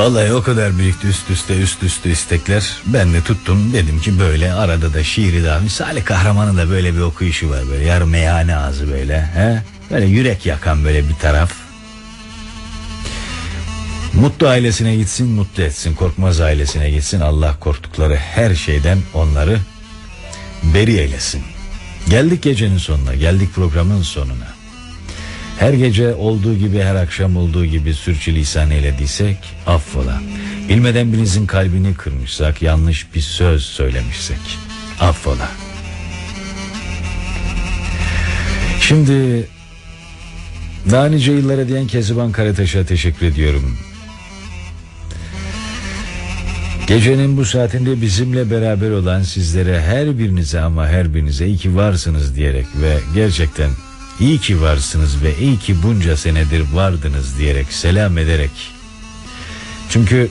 Vallahi o kadar birikti üst üste üst üste istekler. Ben de tuttum dedim ki böyle arada da şiiri daha. Salih Kahraman'ın da böyle bir okuyuşu var böyle yarım meyhane ağzı böyle. He? Böyle yürek yakan böyle bir taraf. Mutlu ailesine gitsin mutlu etsin. Korkmaz ailesine gitsin. Allah korktukları her şeyden onları beri eylesin. Geldik gecenin sonuna geldik programın sonuna. Her gece olduğu gibi her akşam olduğu gibi sürçülisan eylediysek affola. Bilmeden birinizin kalbini kırmışsak yanlış bir söz söylemişsek affola. Şimdi daha nice yıllara diyen Keziban Karataş'a teşekkür ediyorum. Gecenin bu saatinde bizimle beraber olan sizlere her birinize ama her birinize iyi ki varsınız diyerek ve gerçekten iyi ki varsınız ve iyi ki bunca senedir vardınız diyerek selam ederek. Çünkü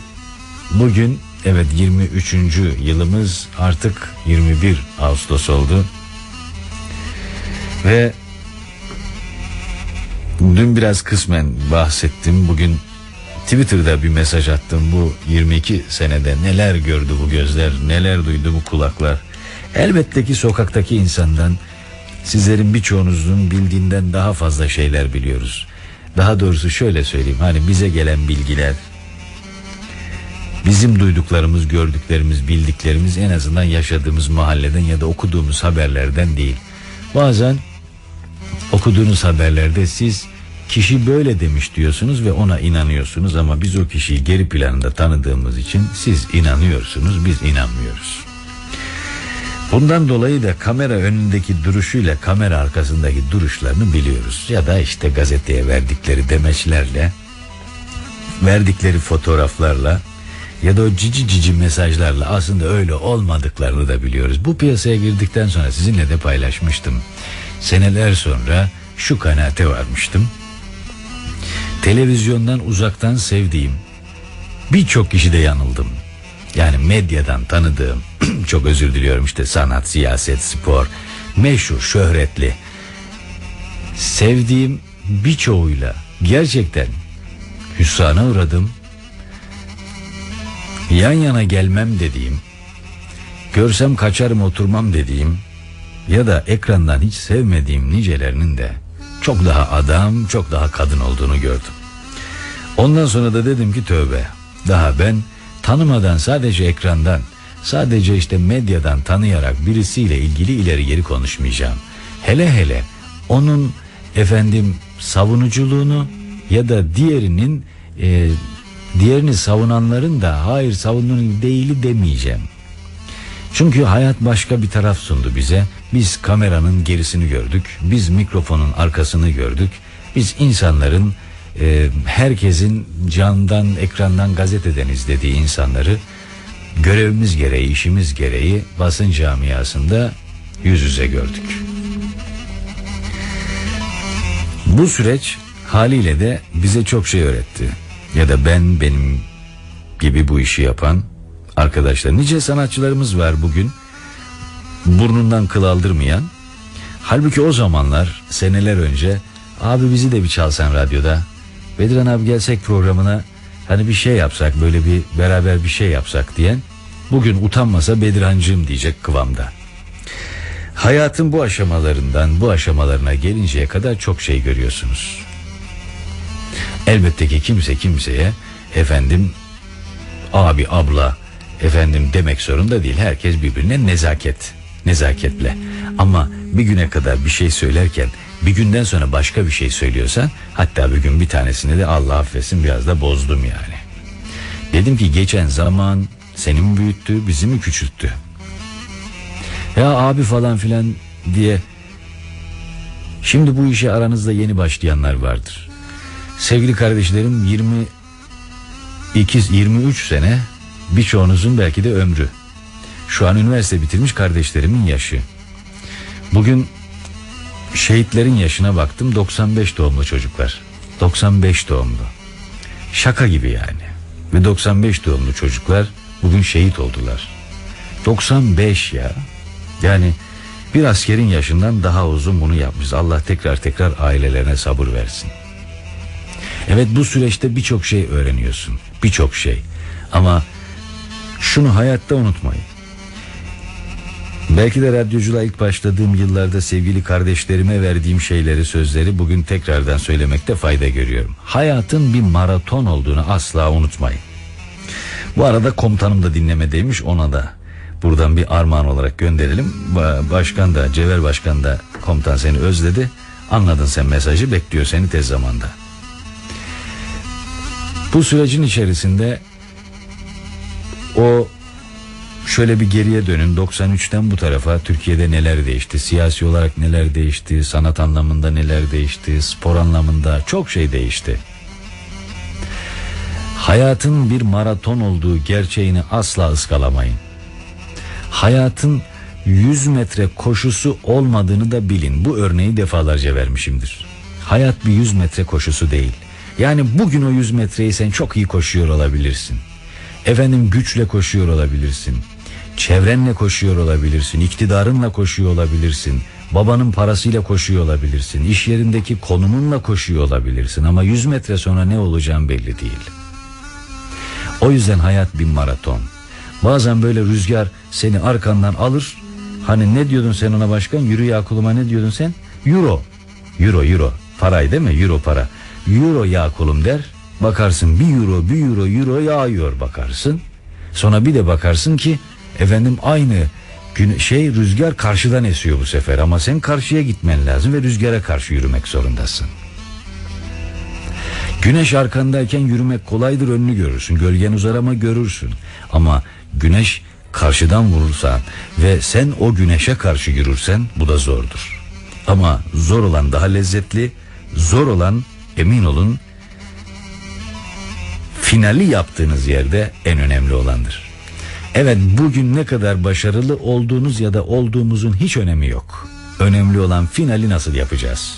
bugün evet 23. yılımız artık 21 Ağustos oldu. Ve dün biraz kısmen bahsettim. Bugün Twitter'da bir mesaj attım. Bu 22 senede neler gördü bu gözler, neler duydu bu kulaklar. Elbette ki sokaktaki insandan sizlerin birçoğunuzun bildiğinden daha fazla şeyler biliyoruz. Daha doğrusu şöyle söyleyeyim. Hani bize gelen bilgiler bizim duyduklarımız, gördüklerimiz, bildiklerimiz en azından yaşadığımız mahalleden ya da okuduğumuz haberlerden değil. Bazen okuduğunuz haberlerde siz kişi böyle demiş diyorsunuz ve ona inanıyorsunuz ama biz o kişiyi geri planında tanıdığımız için siz inanıyorsunuz biz inanmıyoruz. Bundan dolayı da kamera önündeki duruşuyla kamera arkasındaki duruşlarını biliyoruz. Ya da işte gazeteye verdikleri demeçlerle, verdikleri fotoğraflarla ya da o cici cici mesajlarla aslında öyle olmadıklarını da biliyoruz. Bu piyasaya girdikten sonra sizinle de paylaşmıştım. Seneler sonra şu kanaate varmıştım. Televizyondan uzaktan sevdiğim birçok kişide yanıldım. Yani medyadan tanıdığım çok özür diliyorum işte sanat, siyaset, spor, meşhur, şöhretli. Sevdiğim birçoğuyla gerçekten hüsrana uğradım. Yan yana gelmem dediğim, görsem kaçarım oturmam dediğim ya da ekrandan hiç sevmediğim nicelerinin de çok daha adam, çok daha kadın olduğunu gördüm. Ondan sonra da dedim ki tövbe. Daha ben tanımadan sadece ekrandan, sadece işte medyadan tanıyarak birisiyle ilgili ileri geri konuşmayacağım. Hele hele onun efendim savunuculuğunu ya da diğerinin e, diğerini savunanların da hayır savunduğun değili demeyeceğim. Çünkü hayat başka bir taraf sundu bize. Biz kameranın gerisini gördük. Biz mikrofonun arkasını gördük. Biz insanların e, herkesin candan, ekrandan, gazeteden izlediği insanları görevimiz gereği, işimiz gereği basın camiasında yüz yüze gördük. Bu süreç haliyle de bize çok şey öğretti. Ya da ben benim gibi bu işi yapan arkadaşlar. Nice sanatçılarımız var bugün burnundan kıl aldırmayan. Halbuki o zamanlar seneler önce abi bizi de bir çalsan radyoda. Bedran abi gelsek programına hani bir şey yapsak böyle bir beraber bir şey yapsak diyen bugün utanmasa Bedrancığım diyecek kıvamda. Hayatın bu aşamalarından bu aşamalarına gelinceye kadar çok şey görüyorsunuz. Elbette ki kimse kimseye efendim abi abla efendim demek zorunda değil. Herkes birbirine nezaket, nezaketle. Ama bir güne kadar bir şey söylerken bir günden sonra başka bir şey söylüyorsan hatta bir gün bir tanesini de Allah affetsin biraz da bozdum yani. Dedim ki geçen zaman seni mi büyüttü bizi mi küçülttü? Ya abi falan filan diye şimdi bu işe aranızda yeni başlayanlar vardır. Sevgili kardeşlerim 22 23 sene birçoğunuzun belki de ömrü. Şu an üniversite bitirmiş kardeşlerimin yaşı. Bugün şehitlerin yaşına baktım 95 doğumlu çocuklar. 95 doğumlu. Şaka gibi yani. Ve 95 doğumlu çocuklar bugün şehit oldular. 95 ya. Yani bir askerin yaşından daha uzun bunu yapmış. Allah tekrar tekrar ailelerine sabır versin. Evet bu süreçte birçok şey öğreniyorsun. Birçok şey. Ama şunu hayatta unutmayın. Belki de radyoculuğa ilk başladığım yıllarda sevgili kardeşlerime verdiğim şeyleri, sözleri bugün tekrardan söylemekte fayda görüyorum. Hayatın bir maraton olduğunu asla unutmayın. Bu arada komutanım da dinlemedeymiş ona da buradan bir armağan olarak gönderelim. Başkan da Cevher Başkan da komutan seni özledi. Anladın sen mesajı bekliyor seni tez zamanda. Bu sürecin içerisinde o şöyle bir geriye dönün. 93'ten bu tarafa Türkiye'de neler değişti? Siyasi olarak neler değişti? Sanat anlamında neler değişti? Spor anlamında çok şey değişti. Hayatın bir maraton olduğu gerçeğini asla ıskalamayın. Hayatın 100 metre koşusu olmadığını da bilin. Bu örneği defalarca vermişimdir. Hayat bir 100 metre koşusu değil. Yani bugün o 100 metreyi sen çok iyi koşuyor olabilirsin. Efendim güçle koşuyor olabilirsin. Çevrenle koşuyor olabilirsin. iktidarınla koşuyor olabilirsin. Babanın parasıyla koşuyor olabilirsin. iş yerindeki konumunla koşuyor olabilirsin. Ama 100 metre sonra ne olacağın belli değil. O yüzden hayat bir maraton. Bazen böyle rüzgar seni arkandan alır. Hani ne diyordun sen ona başkan? Yürü ya kuluma ne diyordun sen? Euro. Euro euro. Parayı değil mi? Euro para. Euro ya kulum der. Bakarsın bir euro bir euro euro yağıyor bakarsın. Sonra bir de bakarsın ki efendim aynı gün şey rüzgar karşıdan esiyor bu sefer ama sen karşıya gitmen lazım ve rüzgara karşı yürümek zorundasın. Güneş arkandayken yürümek kolaydır önünü görürsün. Gölgen uzar ama görürsün. Ama güneş karşıdan vurursa ve sen o güneşe karşı yürürsen bu da zordur. Ama zor olan daha lezzetli, zor olan emin olun finali yaptığınız yerde en önemli olandır. Evet bugün ne kadar başarılı olduğunuz ya da olduğumuzun hiç önemi yok. Önemli olan finali nasıl yapacağız?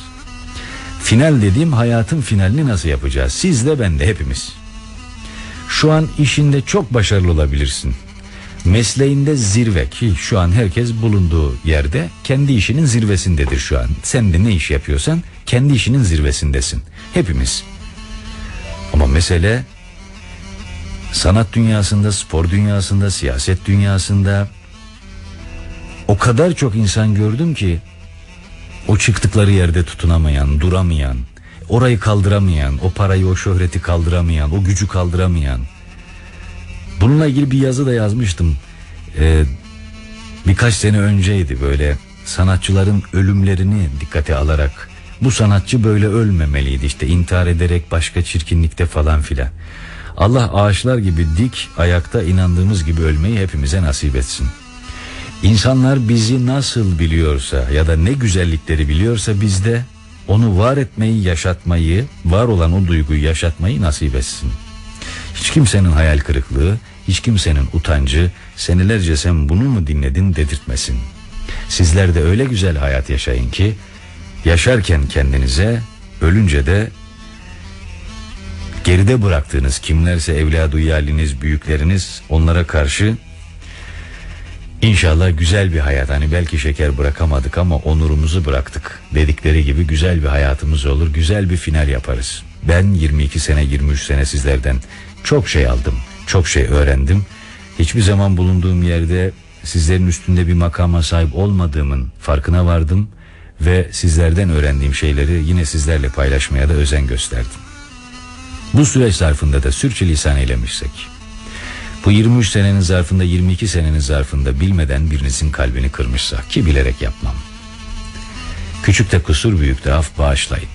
Final dediğim hayatın finalini nasıl yapacağız? Siz de ben de hepimiz. Şu an işinde çok başarılı olabilirsin. Mesleğinde zirve ki şu an herkes bulunduğu yerde kendi işinin zirvesindedir şu an. Sen de ne iş yapıyorsan kendi işinin zirvesindesin. Hepimiz. Ama mesele sanat dünyasında, spor dünyasında, siyaset dünyasında o kadar çok insan gördüm ki o çıktıkları yerde tutunamayan, duramayan, orayı kaldıramayan, o parayı, o şöhreti kaldıramayan, o gücü kaldıramayan. Bununla ilgili bir yazı da yazmıştım. Ee, birkaç sene önceydi böyle sanatçıların ölümlerini dikkate alarak bu sanatçı böyle ölmemeliydi işte intihar ederek başka çirkinlikte falan filan. Allah ağaçlar gibi dik ayakta inandığımız gibi ölmeyi hepimize nasip etsin. İnsanlar bizi nasıl biliyorsa ya da ne güzellikleri biliyorsa bizde onu var etmeyi, yaşatmayı, var olan o duyguyu yaşatmayı nasip etsin. Hiç kimsenin hayal kırıklığı, hiç kimsenin utancı, senelerce sen bunu mu dinledin dedirtmesin. Sizler de öyle güzel hayat yaşayın ki, yaşarken kendinize, ölünce de geride bıraktığınız kimlerse evladı yaliniz, büyükleriniz onlara karşı inşallah güzel bir hayat. Hani belki şeker bırakamadık ama onurumuzu bıraktık dedikleri gibi güzel bir hayatımız olur. Güzel bir final yaparız. Ben 22 sene 23 sene sizlerden çok şey aldım. Çok şey öğrendim. Hiçbir zaman bulunduğum yerde sizlerin üstünde bir makama sahip olmadığımın farkına vardım ve sizlerden öğrendiğim şeyleri yine sizlerle paylaşmaya da özen gösterdim. Bu süreç zarfında da sürçülisan eylemişsek, bu 23 senenin zarfında 22 senenin zarfında bilmeden birinizin kalbini kırmışsa ki bilerek yapmam. Küçük de kusur büyük de af bağışlayın.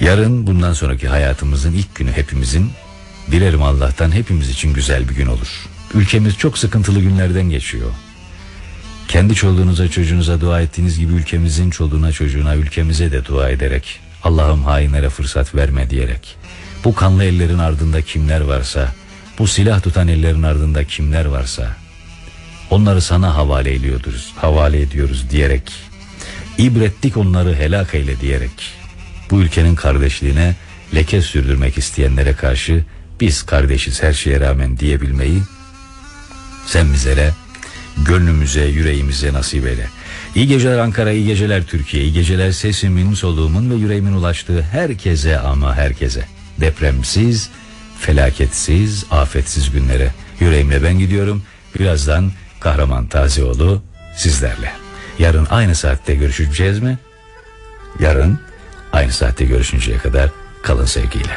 Yarın bundan sonraki hayatımızın ilk günü hepimizin dilerim Allah'tan hepimiz için güzel bir gün olur. Ülkemiz çok sıkıntılı günlerden geçiyor. Kendi çoluğunuza çocuğunuza dua ettiğiniz gibi ülkemizin çoluğuna çocuğuna ülkemize de dua ederek Allah'ım hainlere fırsat verme diyerek bu kanlı ellerin ardında kimler varsa bu silah tutan ellerin ardında kimler varsa onları sana havale ediyoruz, havale ediyoruz diyerek ibrettik onları helak eyle diyerek bu ülkenin kardeşliğine leke sürdürmek isteyenlere karşı biz kardeşiz her şeye rağmen diyebilmeyi sen bizlere gönlümüze yüreğimize nasip eyle. İyi geceler Ankara, iyi geceler Türkiye, iyi geceler sesimin, soluğumun ve yüreğimin ulaştığı herkese ama herkese. Depremsiz, felaketsiz, afetsiz günlere. Yüreğimle ben gidiyorum. Birazdan Kahraman Tazioğlu sizlerle. Yarın aynı saatte görüşeceğiz mi? Yarın aynı saatte görüşünceye kadar kalın sevgiyle.